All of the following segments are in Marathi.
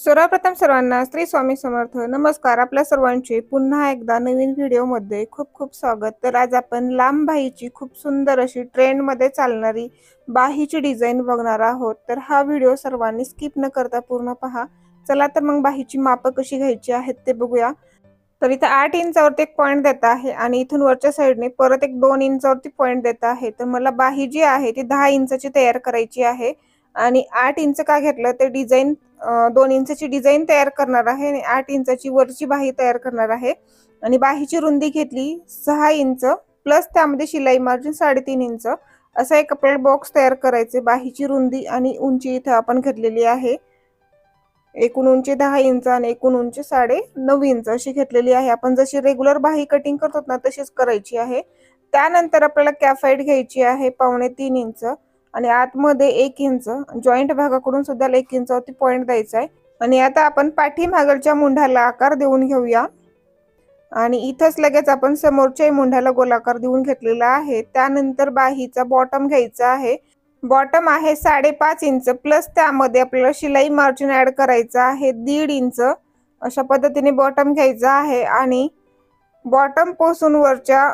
सर्वप्रथम सर्वांना श्री स्वामी समर्थ. नमस्कार. आपल्या सर्वांचे पुन्हा एकदा नवीन व्हिडिओमध्ये खूप खूप स्वागत. तर आज आपण लांब बाहीची खूप सुंदर अशी ट्रेंडमध्ये चालणारी बाहीची डिझाईन बघणार आहोत. तर हा व्हिडिओ सर्वांनी स्किप न करता पूर्ण पहा. चला तर मग बाहीची मापं कशी घ्यायची आहेत ते बघूया. तर इथं आठ इंचावरती एक पॉईंट देत आहे आणि इथून वरच्या साईडने परत एक दोन इंचावरती पॉईंट देत आहे. तर मला बाही जी आहे ती दहा इंचाची तयार करायची आहे. आणि आठ इंच का घेतलं ते डिझाईन दोन इंचाची डिझाईन तयार करणार आहे आणि आठ इंचाची वरची बाही तयार करणार आहे. आणि बाहीची रुंदी घेतली सहा इंच प्लस त्यामध्ये शिलाई मार्जिन साडेतीन इंच. असा एक आपल्याला बॉक्स तयार करायचे. बाहीची रुंदी आणि उंची इथं आपण घेतलेली आहे. एकूण उंची दहा इंच आणि एकूण उंची साडे नऊ इंच अशी घेतलेली आहे. आपण जशी रेग्युलर बाही कटिंग करतो ना तशीच करायची आहे. त्यानंतर आपल्याला कॅफाईट घ्यायची आहे पावणे तीन इंच. आणि आतमध्ये एक इंच जॉईंट भागाकडून सुद्धा एक इंचावरती पॉईंट द्यायचा आहे. आणि आता आपण पाठीमागलच्या मुंढाला आकार देऊन घेऊया. आणि इथंच लगेच आपण समोरच्याही मुंढ्याला गोलाकार देऊन घेतलेला आहे. त्यानंतर बाहीचा बॉटम घ्यायचा आहे. बॉटम आहे साडेपाच इंच प्लस त्यामध्ये आपल्याला शिलाई मार्जिन ऍड करायचं आहे. दीड इंच अशा पद्धतीने बॉटम घ्यायचा आहे. आणि बॉटम पोसून वरच्या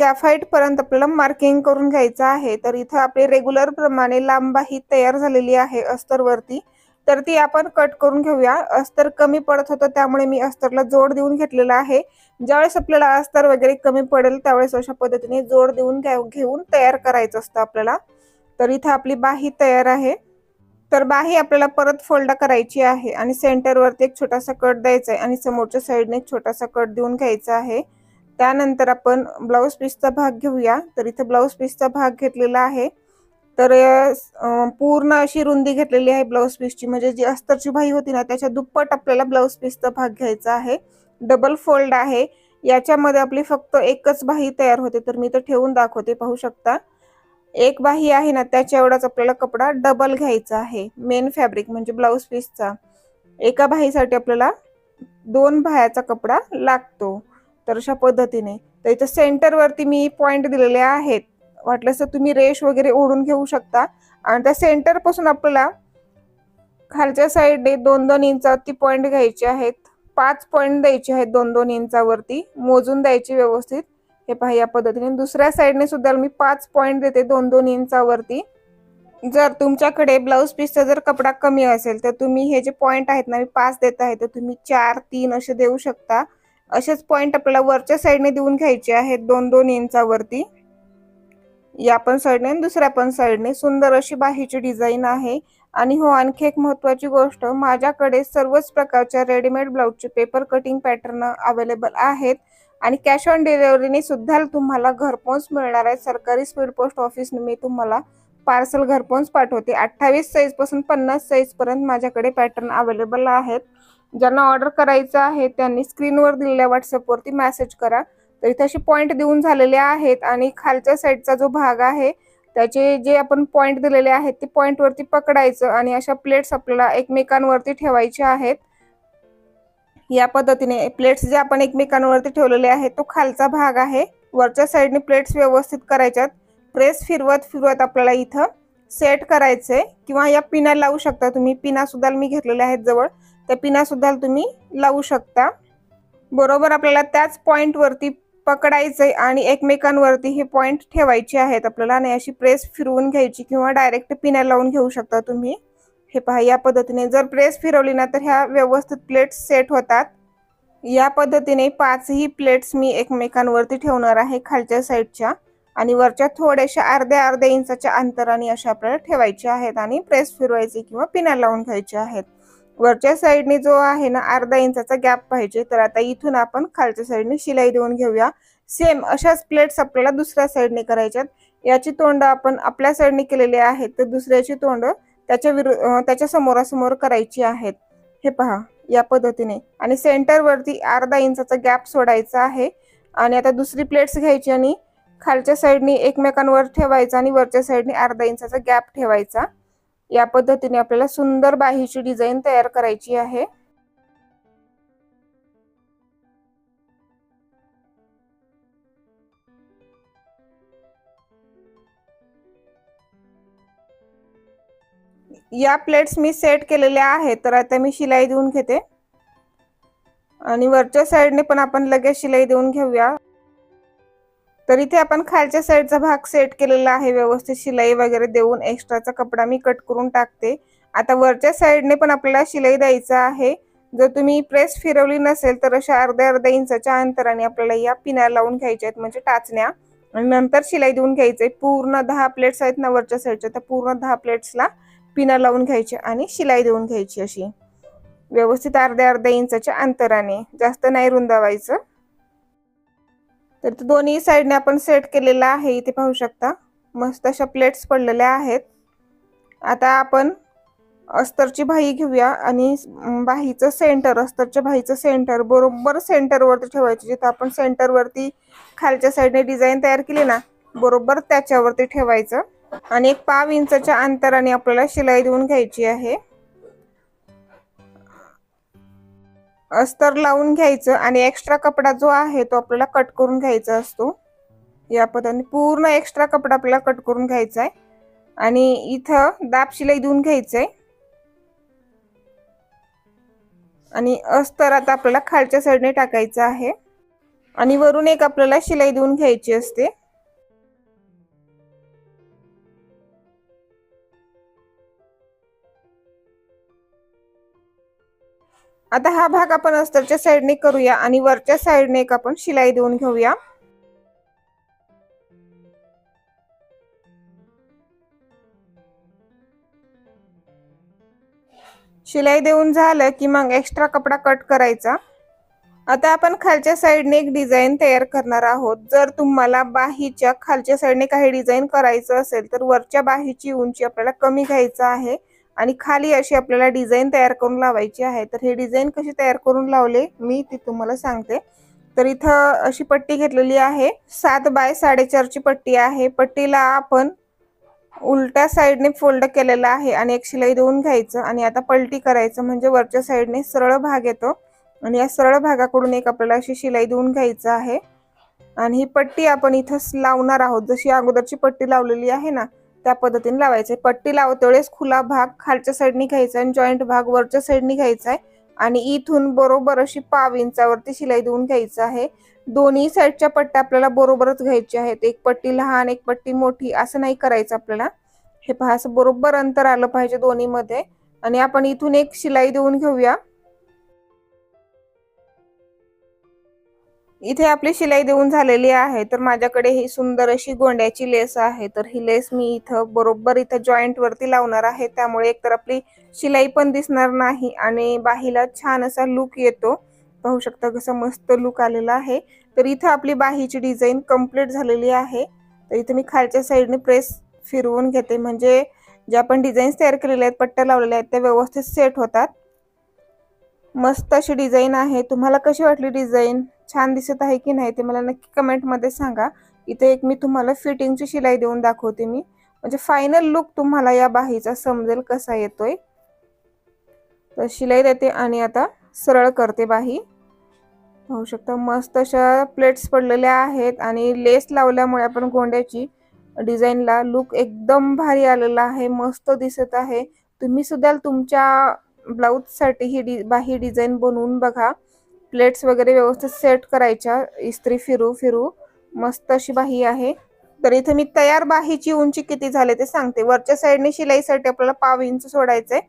कॅफाईट पर्यंत आपल्याला मार्किंग करून घ्यायचं आहे. तर इथं आपली रेग्युलर प्रमाणे लांबाही तयार झालेली आहे अस्तरवरती. तर ती आपण कट करून घेऊया. अस्तर कमी पडत होतं त्यामुळे मी अस्तरला जोड देऊन घेतलेला आहे. ज्यावेळेस आपल्याला अस्तर वगैरे कमी पडेल त्यावेळेस अशा पद्धतीने जोड देऊन घेऊन तयार करायचं असतं आपल्याला. तर इथं आपली बाही तयार आहे. तर बाही आपल्याला परत फोल्ड करायची आहे आणि सेंटरवरती एक छोटासा कट द्यायचा आहे आणि समोरच्या साईडने एक छोटासा कट देऊन घ्यायचा आहे. त्यानंतर आपण ब्लाऊज पीसचा भाग घेऊया. तर इथं ब्लाऊज पीसचा भाग घेतलेला आहे. तर पूर्ण अशी रुंदी घेतलेली आहे ब्लाऊज पीसची. म्हणजे जी अस्तरची बाही होती ना त्याच्या दुप्पट आपल्याला ब्लाऊज पीसचा भाग घ्यायचा आहे. डबल फोल्ड आहे. याच्यामध्ये आपली फक्त एकच बाही तयार होते. तर मी तर ठेवून दाखवते पाहू शकता. एक बाही आहे ना त्याच्या एवढाच आपल्याला कपडा डबल घ्यायचा आहे. मेन फॅब्रिक म्हणजे ब्लाऊज पीसचा. एका बाहीसाठी आपल्याला दोन बाह्याचा कपडा लागतो. तर अशा पद्धतीने. तर इथं सेंटरवरती मी पॉईंट दिलेले आहेत. वाटलंस तर तुम्ही रेश वगैरे ओढून घेऊ शकता. आणि त्या सेंटरपासून आपल्याला खालच्या साईडने दोन दोन इंचावरती पॉईंट घ्यायचे आहेत. पाच पॉईंट द्यायचे आहेत दोन दोन इंचावरती. मोजून द्यायचे व्यवस्थित. हे पहा या पद्धतीने. दुसऱ्या साईडने सुद्धा मी पाच पॉईंट देते दोन दोन इंचावरती. जर तुमच्याकडे ब्लाऊज पीसचा जर कपडा कमी असेल तर तुम्ही हे जे पॉईंट आहेत ना मी पाच देत आहे तर तुम्ही चार तीन असे देऊ शकता. असेच पॉईंट आपल्याला वरच्या साईडने देऊन घ्यायचे आहेत दोन दोन इंचावरती या पण साईडने दुसऱ्या पण साईडने सुंदर अशी बाहीची डिझाईन आहे. आणि हो आणखी एक महत्वाची गोष्ट माझ्याकडे सर्वच प्रकारच्या रेडीमेड ब्लाऊजचे पेपर कटिंग पॅटर्न अवेलेबल आहेत. आणि कॅश ऑन डिलिव्हरीने सुद्धा तुम्हाला घरपोच मिळणार आहे. सरकारी स्पीड पोस्ट ऑफिसने मी तुम्हाला पार्सल घरपोच पाठवते. अठ्ठावीस साईजपासून पन्नास साईजपर्यंत माझ्याकडे पॅटर्न अवेलेबल आहेत. ज्यांना ऑर्डर करायचं आहे त्यांनी स्क्रीनवर दिलेल्या व्हॉट्सअपवरती मेसेज करा. तर इथे असे पॉईंट देऊन झालेले आहेत आणि खालच्या साईडचा जो भाग आहे त्याचे जे आपण पॉईंट दिलेले आहेत ते पॉईंटवरती पकडायचं आणि अशा प्लेट्स आपल्याला एकमेकांवरती ठेवायच्या आहेत. या पद्धतीने प्लेट्स जे आपण एकमेकांवरती ठेवलेले आहेत तो खालचा भाग आहे. वरच्या साईडने प्लेट्स व्यवस्थित करायच्यात. प्रेस फिरवत फिरवत आपल्याला इथं सेट करायचंय. किंवा या पिना लावू शकता तुम्ही. पिना सुद्धा मी घेतलेल्या आहेत जवळ. त्या पिना सुद्धा तुम्ही लावू शकता. बरोबर आपल्याला त्याच पॉईंटवरती पकडायचंय आणि एकमेकांवरती हे पॉईंट ठेवायचे आहेत. आपल्याला आणि अशी प्रेस फिरवून घ्यायची किंवा डायरेक्ट पिना लावून घेऊ शकता तुम्ही. हे पहा या पद्धतीने जर प्रेस फिरवली ना तर ह्या व्यवस्थित प्लेट्स सेट होतात. या पद्धतीने पाचही प्लेट्स मी एकमेकांवरती ठेवणार आहे खालच्या साईडच्या आणि वरच्या थोड्याशा अर्ध्या अर्ध्या इंचाच्या अंतराने अशा आपल्याला ठेवायच्या आहेत आणि प्रेस फिरवायचे किंवा पिण्या लावून घ्यायचे आहेत. वरच्या साईडने जो आहे ना अर्धा इंचाचा गॅप पाहिजे तर आता इथून आपण खालच्या साईडने शिलाई देऊन घेऊया. सेम अशाच प्लेट्स आपल्याला दुसऱ्या साईडने करायच्यात. याची तोंड आपण आपल्या साईडने केलेली आहेत तर दुसऱ्याची तोंड त्याच्या विरु त्याच्या समोरासमोर करायची आहेत. हे पहा या पद्धतीने. आणि सेंटरवरती अर्धा इंचाचा गॅप सोडायचा आहे. आणि आता दुसरी प्लेट्स घ्यायची आणि खालच्या साईडने एकमेकांवर ठेवायचा आणि वरच्या साईडने अर्धा इंचाचा गॅप ठेवायचा. या पद्धतीने आपल्याला सुंदर बाहीची डिझाईन तयार करायची आहे. या प्लेट्स मी सेट केलेल्या आहेत तर आता मी शिलाई देऊन घेते. आणि वरच्या साईडने पण आपण लगेच शिलाई देऊन घेऊया. तर इथे आपण खालच्या साईडचा भाग सेट केलेला आहे. व्यवस्थित शिलाई वगैरे देऊन एक्स्ट्राचा कपडा मी कट करून टाकते. आता वरच्या साईडने पण आपल्याला शिलाई द्यायचा आहे. जर तुम्ही प्रेस फिरवली नसेल तर अशा अर्ध्या अर्ध्या इंचाच्या अंतराने आपल्याला या पिण्या लावून घ्यायच्या आहेत म्हणजे टाचण्या. आणि नंतर शिलाई देऊन घ्यायचे पूर्ण दहा प्लेट्स आहेत ना वरच्या साईडच्या त्या पूर्ण दहा प्लेट्सला पिना लावून घ्यायची आणि शिलाई देऊन घ्यायची अशी. व्यवस्थित अर्ध्या अर्ध्या इंचाच्या अंतराने. जास्त नाही रुंदावायचं. तर दोन्ही साईडने आपण सेट केलेला आहे इथे पाहू शकता. मस्त अशा प्लेट्स पडलेल्या आहेत. आता आपण अस्तरची भाई घेऊया आणि बाहीचं सेंटर अस्तरच्या भाईचं सेंटर बरोबर सेंटरवरती ठेवायचं. जिथं आपण सेंटरवरती खालच्या साईडने डिझाईन तयार केली ना बरोबर त्याच्यावरती ठेवायचं. आणि एक पाव इंचाच्या अंतराने आपल्याला शिलाई देऊन घ्यायची आहे. अस्तर लावून घ्यायचं आणि एक्स्ट्रा कपडा जो आहे तो आपल्याला कट करून घ्यायचा असतो. या पद्धतीने पूर्ण एक्स्ट्रा कपडा आपल्याला कट करून घ्यायचा आहे. आणि इथं दाब शिलाई देऊन घ्यायचंय आणि अस्तर आता आपल्याला खालच्या साईडने टाकायचं आहे. आणि वरून एक आपल्याला शिलाई देऊन घ्यायची असते. आता हा भाग आपण अस्तरच्या साईडने करूया आणि वरच्या साईडने एक आपण शिलाई देऊन घेऊया. शिलाई देऊन झालं की मग एक्स्ट्रा कपडा कट करायचा. आता आपण खालच्या साईडने एक डिझाईन तयार करणार आहोत. जर तुम्हाला बाहीच्या खालच्या साईडने काही डिझाईन करायचं असेल तर वरच्या बाहीची उंची आपल्याला कमी घ्यायचं आहे. आणि खाली अशी आपल्याला डिझाईन तयार करून लावायची आहे. तर हे डिझाईन कशी तयार करून लावले मी ती तुम्हाला सांगते. तर इथं अशी पट्टी घेतलेली आहे. सात बाय साडेचारची पट्टी आहे. पट्टीला आपण उलट्या साईडने फोल्ड केलेला आहे आणि एक शिलाई देऊन घ्यायचं आणि आता पलटी करायचं म्हणजे वरच्या साईडने सरळ भाग येतो आणि या सरळ भागाकडून एक आपल्याला अशी शिलाई देऊन घ्यायचं आहे. आणि ही पट्टी आपण इथं लावणार आहोत. जशी अगोदरची पट्टी लावलेली आहे ना त्या पद्धतीने लावायचं. आहे पट्टी लावते वेळेस खुला भाग खालच्या साईडनी घ्यायचा आणि जॉईंट भाग वरच्या साईडनी घ्यायचा आहे. आणि इथून बरोबर अशी पाव इंचावरती शिलाई देऊन घ्यायचं आहे. दोन्ही साईडच्या पट्ट्या आपल्याला बरोबरच घ्यायच्या आहेत. एक पट्टी लहान एक पट्टी मोठी असं नाही करायचं आपल्याला. हे पहा असं बरोबर अंतर आलं पाहिजे दोन्हीमध्ये. आणि आपण इथून एक शिलाई देऊन घेऊया. इथे आपली शिलाई देऊन झालेली आहे. तर माझ्याकडे ही सुंदर अशी गोंड्याची लेस आहे. तर ही लेस मी इथं बरोबर इथं जॉईंट वरती लावणार आहे. त्यामुळे एकतर आपली शिलाई पण दिसणार नाही आणि बाहीला छान असा लुक येतो. पाहू शकता कसं मस्त लुक आलेला आहे. तर इथं आपली बाहीची डिझाईन कंप्लीट झालेली आहे. तर इथे मी खालच्या साईडने प्रेस फिरवून घेते. म्हणजे ज्या आपण डिझाईन्स तयार केलेल्या आहेत पट्ट्या लावलेल्या आहेत त्या व्यवस्थित सेट होतात. मस्त अशी डिझाईन आहे. तुम्हाला कशी वाटली डिझाईन छान दिसत आहे की नाही ते मला नक्की कमेंटमध्ये सांगा. इथे एक मी तुम्हाला फिटिंगची शिलाई देऊन दाखवते मी. म्हणजे फायनल लुक तुम्हाला या बाहीचा समजेल कसा येतोय. तर शिलाई देते आणि आता सरळ करते बाही. पाहू शकता मस्त अशा प्लेट्स पडलेल्या आहेत आणि लेस लावल्यामुळे आपण गोंड्याची डिझाईनला लुक एकदम भारी आलेला आहे मस्त दिसत आहे. तुम्ही सुद्धा तुमच्या ब्लाऊजसाठी ही डि बाही डिझाईन बनवून बघा. प्लेट्स वगैरे व्यवस्थित सेट करायच्या. इस्त्री फिरू फिरू. मस्त अशी बाही आहे. तर इथे मी तयार बाहीची उंची किती झाली ते सांगते. वरच्या साईडने शिलाईसाठी आपल्याला पाव इंच सोडायचंय.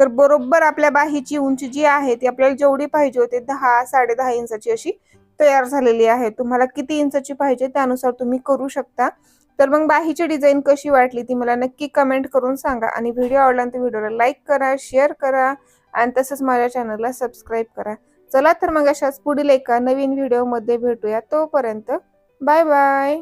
तर बरोबर आपल्या बाहीची उंची जी आहे ती आपल्याला जेवढी पाहिजे होती दहा साडे दहा इंचाची अशी तयार झालेली आहे. तुम्हाला किती इंचाची पाहिजे त्यानुसार तुम्ही करू शकता. तर मग बाहीची डिझाईन कशी वाटली ती मला नक्की कमेंट करून सांगा. आणि व्हिडिओ आवडला तर व्हिडिओला लाईक करा शेअर करा. आणि तसंच माझ्या चॅनलला सबस्क्राईब करा. चला तर मग अशाच पुढील एका नवीन व्हिडिओमध्ये भेटूया. तोपर्यंत बाय बाय